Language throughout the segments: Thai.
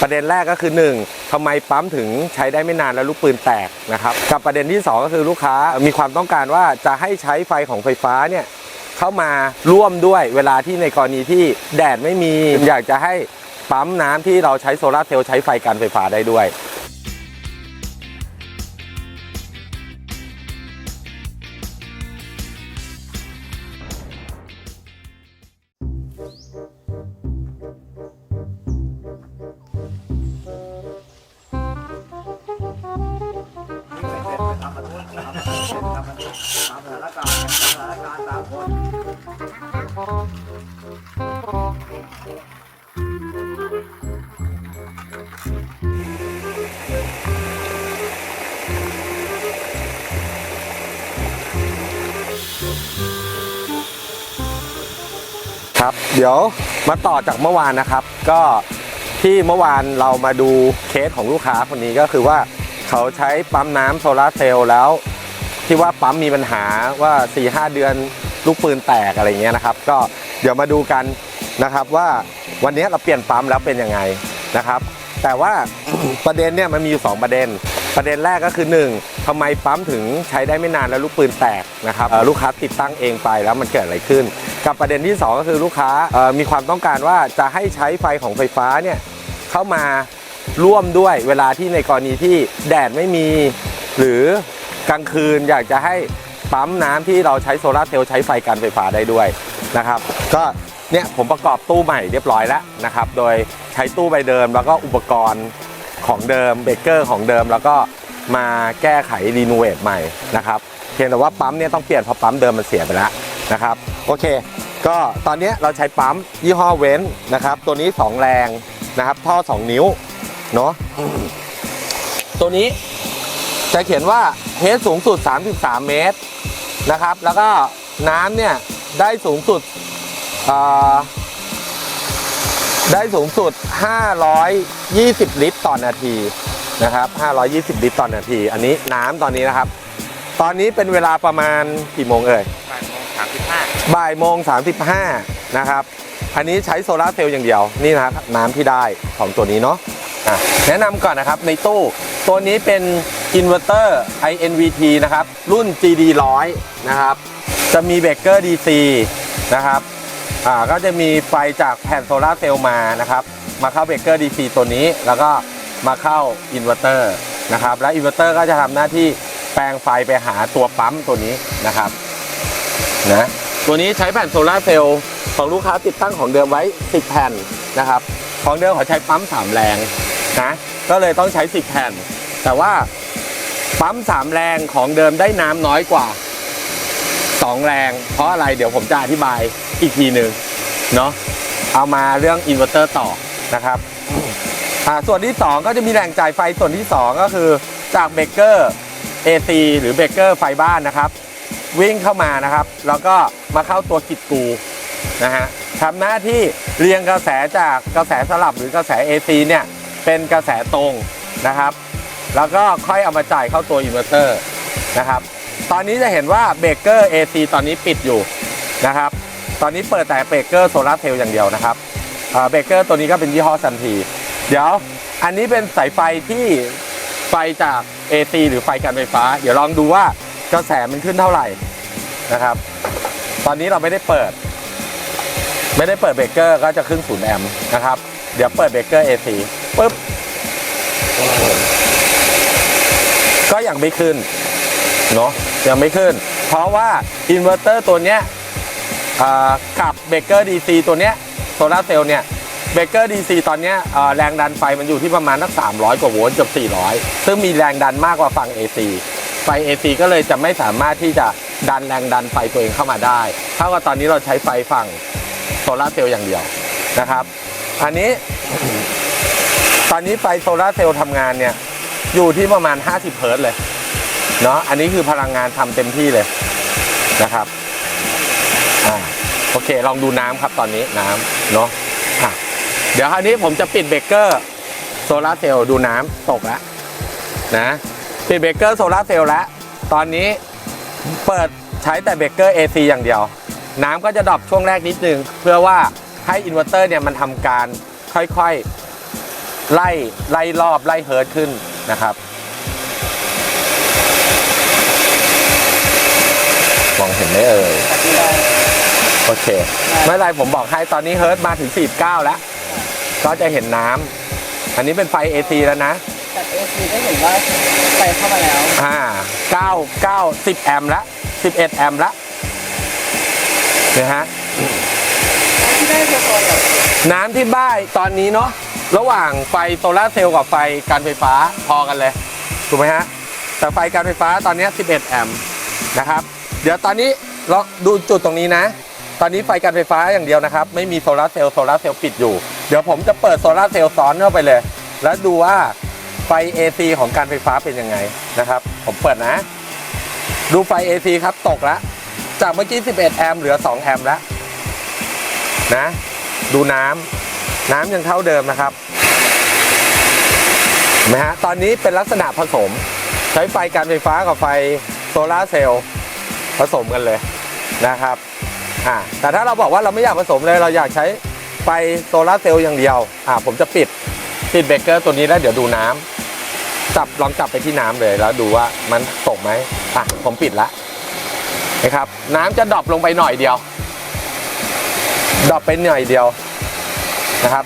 ประเด็นแรกก็คือ 1ทำไมปั๊มถึงใช้ได้ไม่นานแล้วลูกปืนแตกนะครับกับประเด็นที่ 2 ก็คือลูกค้ามีความต้องการว่าจะให้ใช้ไฟของไฟฟ้าเนี่ยเข้ามาร่วมด้วยเวลาที่ในกรณีที่แดดไม่มีอยากจะให้ปั๊มน้ำที่เราใช้โซลาร์เซลล์ใช้ไฟการไฟฟ้าได้ด้วย ครับเดี๋ยวมาต่อจากเมื่อวานนะครับ ก็ที่เมื่อวานเรามาดูเคสของลูกค้าคนนี้ก็คือว่าเขาใช้ปั๊มน้ำโซลาร์เซลล์แล้ว ที่ว่าปั๊มมีปัญหาว่า 4-5 เดือน ลูกปืนแตกอะไรเงี้ยนะครับ ก็เดี๋ยวมาดูกันนะครับว่าวันนี้เราเปลี่ยนปั๊มแล้วเป็นยังไงนะครับ แต่ว่าประเด็นเนี่ยมันมีอยู่ 2 ประเด็น ประเด็นแรกก็คือ 1ทำไมปั๊มถึงใช้ได้ไม่นานแล้วลูกปืนแตกนะครับลูกค้าติดตั้งเองไปแล้วมันเกิดอะไรขึ้น กับประเด็นที่ 2 ก็คือลูกค้ามีความต้องการว่าจะให้ใช้ไฟของไฟฟ้าเนี่ยเข้ามาร่วมด้วยเวลาที่ในกรณีที่แดดไม่มี หรือกลางคืนอยากจะให้ ปั๊มน้ำที่เราใช้โซลาร์เซลล์ใช้ไฟการไฟฟ้าได้ด้วยนะครับ ก็เนี่ยผมประกอบตู้ใหม่เรียบร้อยแล้วนะครับ โดยใช้ตู้ใบเดิม แล้วก็อุปกรณ์ของเดิมเบเกอร์ของเดิม แล้วก็มาแก้ไขรีโนเวทใหม่นะครับเพียงแต่ว่าปั๊มเนี่ยต้องเปลี่ยนเพราะปั๊มเดิมมันเสียไปแล้วนะครับโอเค ก็ตอนนี้เราใช้ปั๊มยี่ห้อเว้นนะครับ ตัวนี้ 2 แรงนะครับ ท่อ 2 นิ้วเนาะตัวนี้ จะเขียนว่าเฮดสูงสุด 33 เมตรนะครับ แล้วก็น้ำเนี่ยได้สูงสุดเอ่อได้สูงสุด 520 ลิตรต่อนาทีนะครับ 520 ลิตรต่อนาที อันนี้น้ำตอนนี้นะครับ ตอนนี้เป็นเวลาประมาณกี่โมงเอ่ย บ่ายโมงสามสิบห้าบ่ายโมง35นะครับ อันนี้ใช้โซลาร์เซลล์อย่างเดียว นี่นะครับน้ำที่ได้ของตัวนี้เนาะอะแนะนำก่อนนะครับในตู้ ตัวนี้เป็น อินเวอร์เตอร์ INVT นะครับ รุ่น GD 100นะครับ จะมีเบรกเกอร์ DC นะครับอ่าก็จะมีไฟจากแผ่นโซลาร์เซลล์มานะครับ มาเข้าเบรกเกอร์ DC ตัวนี้ แล้วก็มาเข้าอินเวอร์เตอร์นะครับ และอินเวอร์เตอร์ก็จะทำหน้าที่แปลงไฟไปหาตัวปั๊มตัวนี้นะครับนะตัวนี้ใช้แผ่นโซลาร์เซลล์ของลูกค้าติดตั้งของเดิมไว้ 10 แผ่นนะครับ ของเดิมเขาใช้ปั๊ม3แรงนะก็เลยต้องใช้ 10 แผ่น แต่ว่า ปั๊ม3แรงของเดิมได้น้ำน้อยกว่า2แรง เพราะอะไรเดี๋ยวผมจะอธิบายอีกทีหนึ่งเนาะเอามาเรื่องอินเวอร์เตอร์ต่อนะครับอ่าส่วนที่ 2 ก็จะมีแหล่งจ่ายไฟส่วนที่ 2 ก็คือจากเบรกเกอร์ AC หรือเบรกเกอร์ไฟบ้านนะครับ วิ่งเข้ามานะครับ แล้วก็มาเข้าตัวกิดกูนะฮะทำหน้าที่เรียงกระแสจากกระแสสลับหรือกระแส AC เนี่ยเป็นกระแสตรงนะครับ แล้วก็ค่อยเอามาจ่ายเข้าตัวอินเวอร์เตอร์นะครับ ตอนนี้จะเห็นว่าเบรกเกอร์ AC ตอนนี้ปิดอยู่นะครับ ตอนนี้เปิดแต่เบรกเกอร์โซลาร์เซลล์อย่างเดียวนะครับเบรกเกอร์ตัวนี้ก็เป็นยี่ห้อซันที เดี๋ยวอันนี้เป็นสายไฟที่ไฟจาก AC หรือไฟการไฟฟ้า เดี๋ยวลองดูว่ากระแสมันขึ้นเท่าไหร่นะครับ ตอนนี้เราไม่ได้เปิด ไม่ได้เปิดเบรกเกอร์ก็จะขึ้นศูนย์แอมป์นะครับ เดี๋ยวเปิดเบรกเกอร์ AC ปุ๊บ ก็ยังไม่ขึ้นเนาะยังไม่ขึ้น เพราะว่าอินเวอร์เตอร์ตัวเนี้ยกับเบรกเกอร์ DC ตัวเนี้ยโซลาเซลล์เนี่ยเบรกเกอร์ DC ตอนเนี้ยแรงดันไฟมันอยู่ที่ประมาณสัก300 กว่าโวลต์เกือบ400 ซึ่งมีแรงดันมากกว่าฝั่ง AC ไฟ AC ก็เลยจะไม่สามารถที่จะดันแรงดันไฟตัวเองเข้ามาได้ เท่ากับตอนนี้เราใช้ไฟฝั่งโซลาเซลล์อย่างเดียวนะครับ อันนี้ ตอนนี้ไฟโซลาเซลล์ทำงานเนี่ย อยู่ที่ประมาณ 50เฮิร์ตเลยเนาะอันนี้คือพลังงานทำเต็มที่เลยนะครับอ่าโอเค ลองดูน้ำครับตอนนี้น้ำเนาะะเดี๋ยวคราวนี้ผมจะปิดเบรกเกอร์โซลาร์เซลล์ดูน้ำตกแล้วนะปิดเบรกเกอร์โซลาร์เซลล์แล้วตอนนี้เปิดใช้แต่เบรกเกอร์ AC อย่างเดียว น้ำก็จะดรอปช่วงแรกนิดนึง เพื่อว่าให้อินเวอร์เตอร์เนี่ยมันทำการค่อยๆ ไล่ไล่รอบไล่เฮิร์ตขึ้น นะครับมองเห็นไหมเอ่ยตัดไม่ได้โอเค ไม่เป็นไรผมบอกให้ตอนนี้เฮิร์ตมาถึง 49 แล้ว ก็จะเห็นน้ำอันนี้เป็นไฟ AC แล้วนะตัดเอซีก็เห็นว่าไฟเข้ามาแล้ว อ่า9 9 10 แอมป์ละ11 แอมป์ละนะฮะที่ได้ตัวตนแบบน้ำที่บ้านตอนนี้เนาะ ระหว่างไฟโซลาเซลล์กับไฟการไฟฟ้าพอกันเลย ถูกไหมฮะ แต่ไฟการไฟฟ้าตอนนี้ 11 แอมป์นะครับ เดี๋ยวตอนนี้เราดูจุดตรงนี้นะ ตอนนี้ไฟการไฟฟ้าอย่างเดียวนะครับ ไม่มีโซลาเซลล์โซลาเซลล์ปิดอยู่ เดี๋ยวผมจะเปิดโซลาเซลล์ซ้อนเข้าไปเลย แล้วดูว่าไฟ AC ของการไฟฟ้าเป็นยังไงนะครับ ผมเปิดนะ ดูไฟ AC ครับตกแล้วจากเมื่อกี้ 11 แอมป์เหลือ 2 แอมป์แล้วนะ ดูน้ำ น้ำยังเท่าเดิมนะครับนไหมฮะตอนนี้เป็นลักษณะผสม ใช้ไฟการไฟฟ้ากับไฟโซลาเซลล์ผสมกันเลยนะครับอ่าแต่ถ้าเราบอกว่าเราไม่อยากผสมเลยเราอยากใช้ไฟโซลาเซลล์อย่างเดียวอ่าผมจะปิดปิดเบรกเกอร์ตัวนี้แล้วเดี๋ยวดูน้ำจับลองจับไปที่น้ำเลยแล้วดูว่ามันตกไหมอะผมปิดละนะครับ น้ำจะดรอปลงไปหน่อยเดียวดรอปไปหน่อยเดียว นะครับ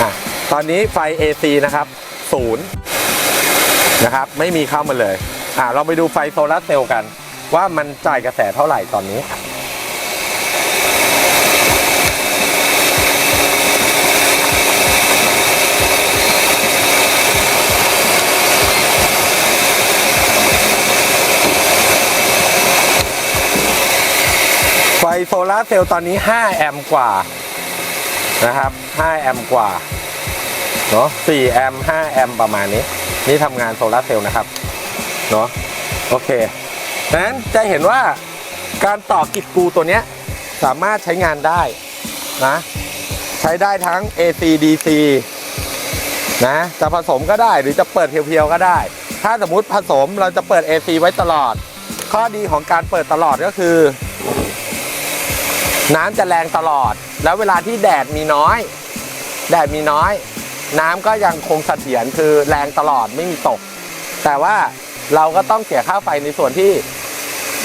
อะตอนนี้ไฟ AC นะครับศูนย์นะครับไม่มีเข้ามาเลยอะเราไปดูไฟโซลาเซลล์กัน ว่ามันจ่ายกระแสเท่าไหร่ตอนนี้ไฟโซลาเซลล์ตอนนี้ 5 แอมป์กว่า นะครับ 5 แอมป์กว่าเนาะ4แอมป์5แอมป์ประมาณนี้ นี่ทำงานโซลาร์เซลล์นะครับเนาะโอเคดังนั้นจะเห็นว่าการต่อกิจกูตัวเนี้ยสามารถใช้งานได้นะ ใช้ได้ทั้ง AC DC นะจะผสมก็ได้หรือจะเปิดเพียวๆก็ได้ ถ้าสมมุติผสมเราจะเปิด AC ไว้ตลอด ข้อดีของการเปิดตลอดก็คือ น้ำจะแรงตลอด แล้วเวลาที่แดดมีน้อย แดดมีน้อย น้ำก็ยังคงเสถียรคือแรงตลอดไม่มีตก แต่ว่าเราก็ต้องเสียค่าไฟในส่วนที่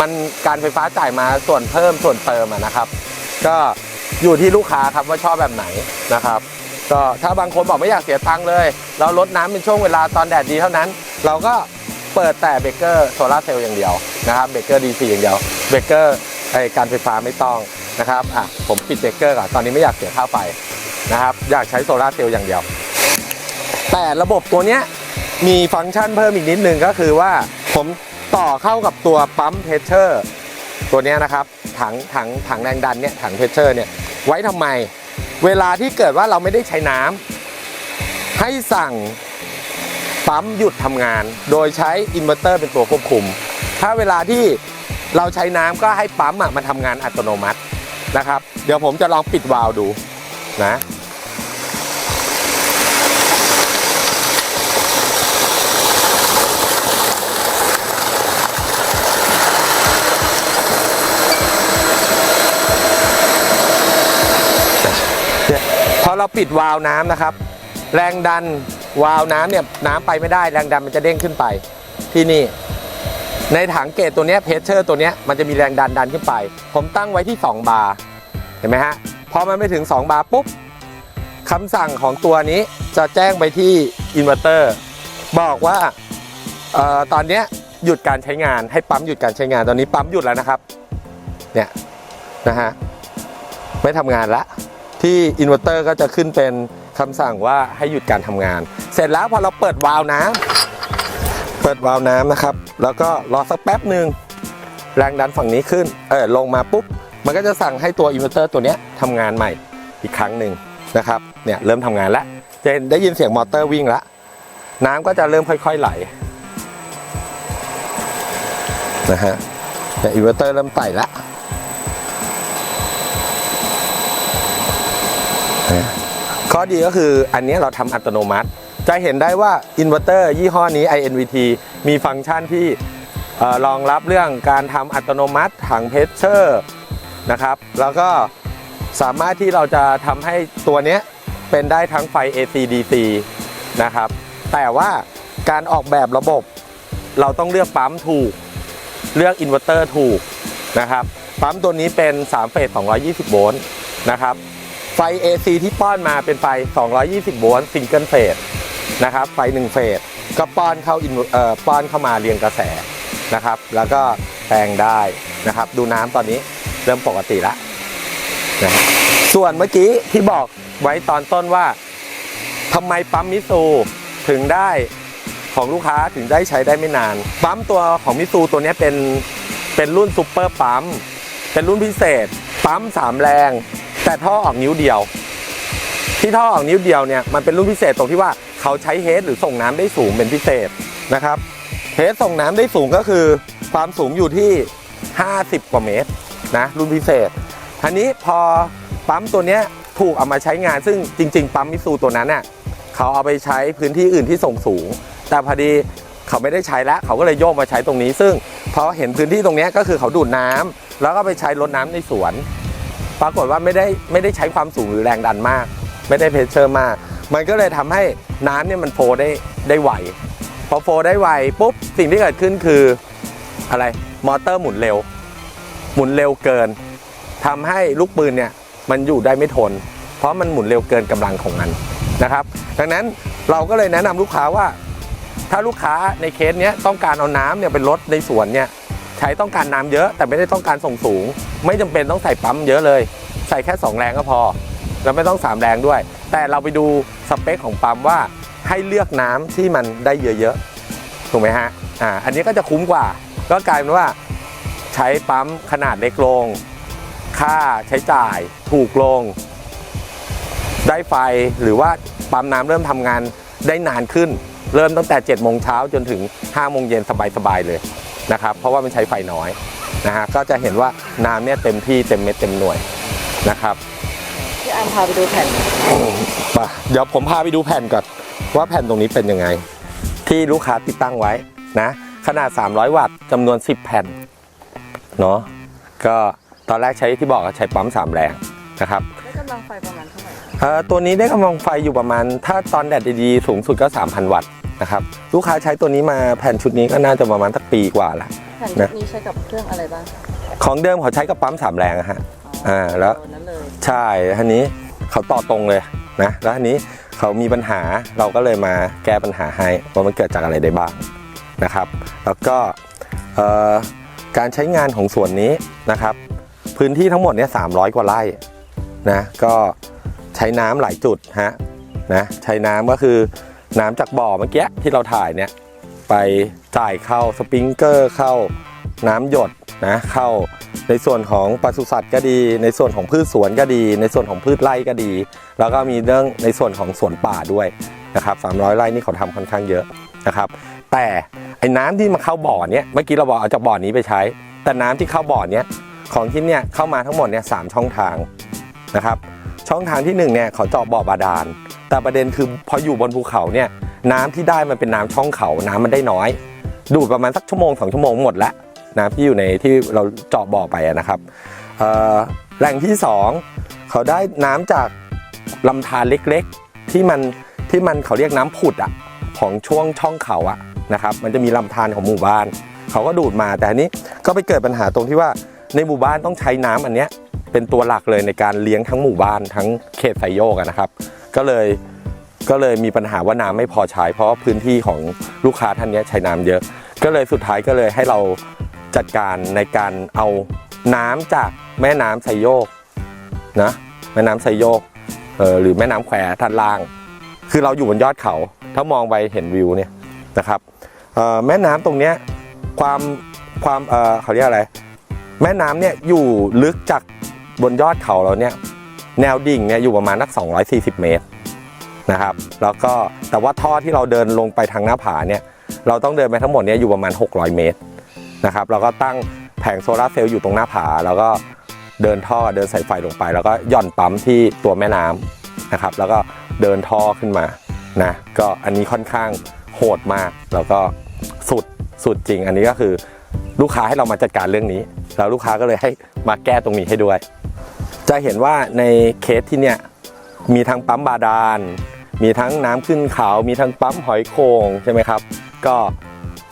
มันการไฟฟ้าจ่ายมาส่วนเพิ่มส่วนเติมนะครับ ก็อยู่ที่ลูกค้าครับว่าชอบแบบไหนนะครับ ก็ถ้าบางคนบอกไม่อยากเสียตังค์เลย เราลดน้ำเป็นช่วงเวลาตอนแดดดีเท่านั้น เราก็เปิดแต่เบเกอร์โซลาร์เซลล์อย่างเดียวนะครับเบเกอร์ดีซีอย่างเดียวเบเกอร์ไอการไฟฟ้าไม่ต้อง นะครับอะผมปิดเบรกเกอร์ก่อนตอนนี้ไม่อยากเสียค่าไฟนะครับ อยากใช้โซลาร์เซลล์อย่างเดียว แต่ระบบตัวเนี้ยมีฟังก์ชันเพิ่มอีกนิดนึงก็คือว่าผมต่อเข้ากับตัวปั๊มเพชเชอร์ตัวเนี้ยนะครับถังถังถังแรงดันเนี่ยถังเพชเชอร์เนี่ยไว้ทำไม เวลาที่เกิดว่าเราไม่ได้ใช้น้ำให้สั่งปั๊มหยุดทำงาน โดยใช้อินเวอร์เตอร์เป็นตัวควบคุม ถ้าเวลาที่เราใช้น้ำก็ให้ปั๊มอะมันทำงานอัตโนมัติ นะครับ เดี๋ยวผมจะลองปิดวาล์วดูนะพอเราปิดวาล์วน้ำนะครับ แรงดันวาล์วน้ำเนี่ยน้ำไปไม่ได้ แรงดันมันจะเด้งขึ้นไปที่นี่ ในถังเกตตัวนี้เพชเชอร์ตัวนี้มันจะมีแรงดันดันขึ้นไป ผมตั้งไว้ที่ 2 บาร์เห็นไหมฮะพอมันไปถึง 2 บาร์ปุ๊บคำสั่งของตัวนี้จะแจ้งไปที่อินเวอร์เตอร์บอกว่าออตอนนี้หยุดการใช้งานให้ปั๊มหยุดการใช้งานตอนนี้ปั๊มหยุดแล้วนะครับเนี่ยนะฮะไม่ทำงานละที่อินเวอร์เตอร์ก็จะขึ้นเป็นคำสั่งว่าให้หยุดการทำงาน เสร็จแล้วพอเราเปิดวาล์วน้ำ เปิดวาล์วน้ำนะครับ แล้วก็รอสักแป๊บหนึ่งแรงดันฝั่งนี้ขึ้นเออลงมาปุ๊บ มันก็จะสั่งให้ตัวอินเวอร์เตอร์ตัวนี้ทำงานใหม่อีกครั้งหนึ่งนะครับเนี่ยเริ่มทำงานแล้วจะได้ยินเสียงมอเตอร์วิ่งแล้วน้ำก็จะเริ่มค่อย ๆไหลนะฮะเนี่ยอินเวอร์เตอร์เริ่มไต่แล้วข้อดีก็คืออันนี้เราทำอัตโนมัติ จะเห็นได้ว่าอินเวอร์เตอร์ยี่ห้อนี้ INVT มีฟังก์ชันที่เอ่อรองรับเรื่องการทำอัตโนมัติถังเพชเชอร์นะครับ แล้วก็สามารถที่เราจะทำให้ตัวเนี้ยเป็นได้ทั้งไฟ AC DC นะครับ แต่ว่าการออกแบบระบบเราต้องเลือกปั๊มถูก เลือกอินเวอร์เตอร์ถูกนะครับ ปั๊มตัวนี้เป็น 3 เฟส 220 โวลต์นะครับ ไฟ AC ที่ป้อนมาเป็นไฟ 220 โวลต์ซิงเกิลเฟส นะครับ ไฟ1เฟสก็ป้อนเข้าอินเออป้อนเข้ามาเรียงกระแสนะครับ แล้วก็แปลงได้นะครับ ดูน้ำตอนนี้เริ่มปกติแล้วนะส่วนเมื่อกี้ที่บอกไว้ตอนต้นว่าทำไมปั๊มมิซูถึงได้ของลูกค้าถึงได้ใช้ได้ไม่นาน ปั๊มตัวของมิซูตัวนี้เป็นเป็นรุ่นซูเปอร์ปั๊มเป็นรุ่นพิเศษ ปั๊มสามแรง แต่ท่อออกนิ้วเดียว ที่ท่อออกนิ้วเดียวเนี่ยมันเป็นรุ่นพิเศษตรงที่ว่า เขาใช้เฮดหรือส่งน้ำได้สูงเป็นพิเศษนะครับเฮดส่งน้ำได้สูงก็คือความสูงอยู่ที่ 50 กว่าเมตรนะรุ่นพิเศษทีนี้พอปั๊มตัวเนี้ยถูกเอามาใช้งานซึ่งจริง ๆ ปั๊มมิซูตัวนั้นน่ะเขาเอาไปใช้พื้นที่อื่นที่ส่งสูง แต่พอดีเขาไม่ได้ใช้แล้วเขาก็เลยโยกมาใช้ตรงนี้ ซึ่งพอเห็นพื้นที่ตรงนี้ก็คือเขาดูดน้ำแล้วก็ไปใช้รดน้ำในสวน ปรากฏว่าไม่ได้ไม่ได้ใช้ความสูงหรือแรงดันมาก ไม่ได้เพชเชอร์มาก มันก็เลยทำให้น้ำเนี่ยมันโฟได้ได้ไวพอโฟได้ไวปุ๊บสิ่งที่เกิดขึ้นคืออะไรมอเตอร์หมุนเร็ว หมุนเร็วเกินทำให้ลูกปืนเนี่ยมันอยู่ได้ไม่ทน เพราะมันหมุนเร็วเกินกำลังของมันนะครับ ดังนั้นเราก็เลยแนะนำลูกค้าว่า ถ้าลูกค้าในเคสเนี้ยต้องการเอาน้ำเนี่ยไปลดในสวนเนี่ยใช้ต้องการน้ำเยอะแต่ไม่ได้ต้องการส่งสูง ไม่จำเป็นต้องใส่ปั๊มเยอะเลย ใส่แค่ 2 แรงก็พอ เราไม่ต้อง3แรงด้วย แต่เราไปดูสเปคของปั๊มว่าให้เลือกน้ำที่มันได้เยอะๆถูกไหมฮะอ่าอันนี้ก็จะคุ้มกว่า ก็กลายเป็นว่าใช้ปั๊มขนาดเล็กลง ค่าใช้จ่ายถูกลง ได้ไฟหรือว่าปั๊มน้ำเริ่มทำงานได้นานขึ้น เริ่มตั้งแต่7จ็ดโมงเช้าจนถึง5้าโมงเย็นสบายๆเลยนะครับ เพราะว่ามันใช้ไฟน้อยนะฮะก็จะเห็นว่าน้ำเนี่ยเต็มที่เต็มเม็ดเต็มหน่วยนะครับ อาร์มพาไปดูแผ่นมาเดี๋ยวผมพาไปดูแผ่นก่อนว่าแผ่นตรงนี้เป็นยังไง ที่ลูกค้าติดตั้งไว้นะ ขนาด 300 วัตต์จำนวน 10 แผ่นเนาะก็ตอนแรกใช้ที่บอกว่าใช้ปั๊ม3 แรงนะครับได้กำลังไฟประมาณเท่าไหร่เอ่อตัวนี้ได้กำลังไฟอยู่ประมาณ ถ้าตอนแดดดีๆสูงสุดก็ 3,000 วัตต์นะครับลูกค้าใช้ตัวนี้มาแผ่นชุดนี้ก็น่าจะประมาณสักปีกว่าละแผ่นนะชุดนี้ใช้กับเครื่องอะไรบ้างของเดิมเขาใช้กับปั๊ม3แรงอะฮะ อ่าแล้วนั้นเลยใช่ทีนี้เขาต่อตรงเลยนะแล้วทีนี้เขามีปัญหาเราก็เลยมาแก้ปัญหาให้ว่ามันเกิดจากอะไรได้บ้างนะครับ แล้วก็เอ่อการใช้งานของส่วนนี้นะครับ พื้นที่ทั้งหมดเนี่ย300กว่าไร่นะก็ใช้น้ำหลายจุดฮะนะใช้น้ำก็คือน้ำจากบ่อเมื่อกี้ที่เราถ่ายเนี่ยไปจ่ายเข้าสปริงเกอร์เข้าน้ำหยดนะเข้า ในส่วนของปศุสัตว์ก็ดี ในส่วนของพืชสวนก็ดี ในส่วนของพืชไร่ก็ดี แล้วก็มีเรื่องในส่วนของสวนป่าด้วยนะครับ300 ไร่นี่เขาทำค่อนข้างเยอะนะครับ แต่ไอ้น้ำที่มาเข้าบ่อเนี้ยเมื่อกี้เราบอกเอาจากบ่อนี้ไปใช้ แต่น้ำที่เข้าบ่อเนี้ยของที่เนี่ยเข้ามาทั้งหมดเนี่ยสามช่องทางนะครับ ช่องทางที่หนึ่งเนี่ยเขาเจาะบ่อบาดาล แต่ประเด็นคือพออยู่บนภูเขาเนี่ยน้ำที่ได้มันเป็นน้ำช่องเขาน้ำมันได้น้อย ดูดประมาณสักชั่วโมงสองชั่วโมงหมดแล้ว น้ำที่อยู่ในที่เราเจาะบ่อไปนะครับแหล่งที่สองเขาได้น้ำจากลำธารเล็กๆ ที่มันที่มันเขาเรียกน้ำผุดอะของช่วงช่องเขาอะนะครับ มันจะมีลำธารของหมู่บ้าน เขาก็ดูดมาแต่อันนี้ก็ไปเกิดปัญหาตรงที่ว่าในหมู่บ้านต้องใช้น้ำอันเนี้ยเป็นตัวหลักเลยในการเลี้ยงทั้งหมู่บ้านทั้งเขตไซโยกนะครับ ก็เลยก็เลยมีปัญหาว่าน้ำไม่พอใช้ เพราะพื้นที่ของลูกค้าท่านนี้ใช้น้ำเยอะ ก็เลยสุดท้ายก็เลยให้เรา จัดการในการเอาน้ำจากแม่น้ำไซโยกนะแม่น้ำไซโยกเออหรือแม่น้ำแควท่านล่าง คือเราอยู่บนยอดเขา ถ้ามองไปเห็นวิวเนี่ยนะครับแม่น้ำตรงเนี้ยความความเออเขาเรียกอะไร แม่น้ำเนี่ยอยู่ลึกจากบนยอดเขาเราเนี่ยแนวดิ่งเนี่ยอยู่ประมาณนัก 240 เมตรนะครับ แล้วก็แต่ว่าท่อที่เราเดินลงไปทางหน้าผาเนี่ยเราต้องเดินไปทั้งหมดเนี่ยอยู่ประมาณ 600 เมตร นะครับเราก็ตั้งแผงโซลาร์เซลล์อยู่ตรงหน้าผา แล้วก็เดินท่อเดินสายไฟลงไป แล้วก็ย่อนปั๊มที่ตัวแม่น้ำนะครับ แล้วก็เดินท่อขึ้นมานะก็อันนี้ค่อนข้างโหดมาก แล้วก็สุดสุดจริง อันนี้ก็คือลูกค้าให้เรามาจัดการเรื่องนี้ แล้วลูกค้าก็เลยให้มาแก้ตรงนี้ให้ด้วย จะเห็นว่าในเคสที่เนี่ยมีทั้งปั๊มบาดาล มีทั้งน้ำขึ้นเขา มีทั้งปั๊มหอยโข่งใช่ไหมครับ ก็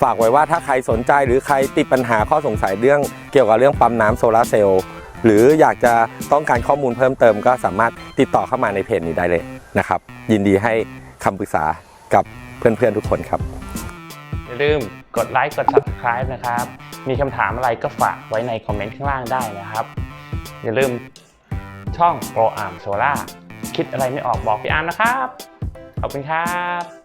ฝากไว้ว่าถ้าใครสนใจหรือใครติดปัญหาข้อสงสัยเรื่องเกี่ยวกับเรื่องปั๊มน้ำโซลาร์เซลล์หรืออยากจะต้องการข้อมูลเพิ่มเติมก็สามารถติดต่อเข้ามาในเพจนี้ได้เลยนะครับ ยินดีให้คำปรึกษากับเพื่อนๆทุกคนครับ อย่าลืมกดไลค์กด subscribe นะครับ มีคำถามอะไรก็ฝากไว้ในคอมเมนต์ข้างล่างได้นะครับ อย่าลืมช่อง Pro Arm Solar คิดอะไรไม่ออกบอกพี่อาร์มนะครับ ขอบคุณครับ